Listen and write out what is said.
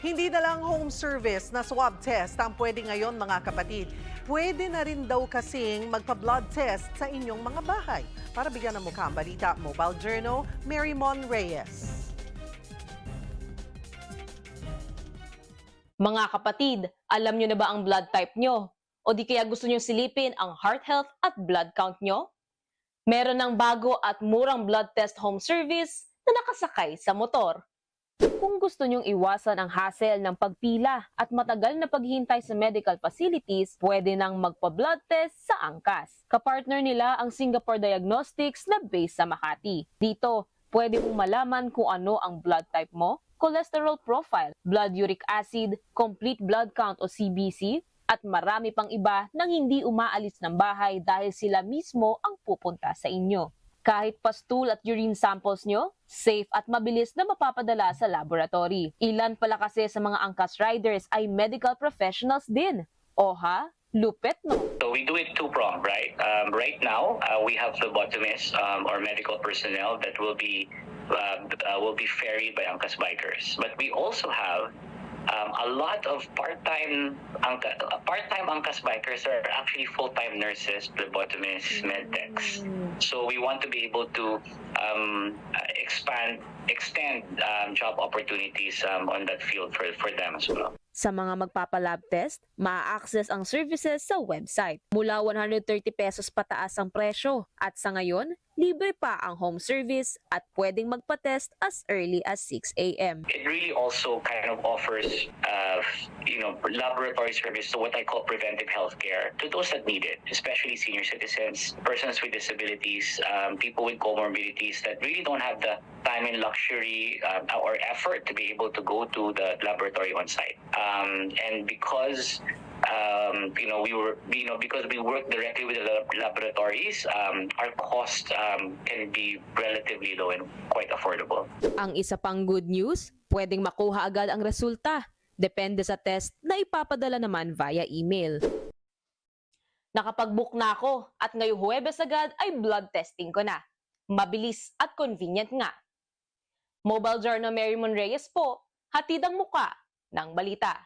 Hindi na lang home service na swab test ang pwede ngayon mga kapatid. Pwede na rin daw kasing magpa-blood test sa inyong mga bahay. Para bigyan ng mukha ang balita, Mobile Journal, Mary Mon Reyes. Mga kapatid, alam nyo na ba ang blood type nyo? O di kaya gusto nyo silipin ang heart health at blood count nyo? Meron ng bago at murang blood test home service na nakasakay sa motor. Kung gusto nyong iwasan ang hassle ng pagpila at matagal na paghihintay sa medical facilities, pwede nang magpa-blood test sa angkas. Kapartner nila ang Singapore Diagnostics na based sa Makati. Dito, pwede mong malaman kung ano ang blood type mo, cholesterol profile, blood uric acid, complete blood count o CBC, at marami pang iba nang hindi umaalis ng bahay dahil sila mismo ang pupunta sa inyo. Kahit pastul at urine samples nyo, safe at mabilis na mapapadala sa laboratory. Ilan pala kasi sa mga angkas riders ay medical professionals din. Oha, lupet no? So we do it two-pronged, right? Um, right now, uh, we have phlebotomists um, or medical personnel that will be uh, uh, will be ferried by Angkas bikers. But we also have um, a lot of part-time Angka, part-time Angkas bikers are actually full-time nurses, phlebotomists, medtechs. So we want to be able to um, uh, expand, extend um, job opportunities um, on that field for for them as well. Sa mga magpapalab test, maa-access ang services sa website. Mula 130 pesos pataas ang presyo at sa ngayon, libre pa ang home service at pwedeng magpa-test as early as 6 a.m. it really also kind of offers, uh, laboratory service, so what I call preventive healthcare to those that need it, especially senior citizens, persons with disabilities, um, people with comorbidities that really don't have the time and luxury um, or effort to be able to go to the laboratory on site. Um, and because um, you know, we were, you know, because we work directly with the lab- laboratories, um, our cost um, can be relatively low and quite affordable. Ang isa pang good news, pwedeng makuha agad ang resulta. Depende sa test na ipapadala naman via email. Nakapag-book na ako at ngayong Huwebes agad ay blood testing ko na. Mabilis at convenient nga. Mobile Journal Mary Mon Reyes po, hatid ang muka ng balita.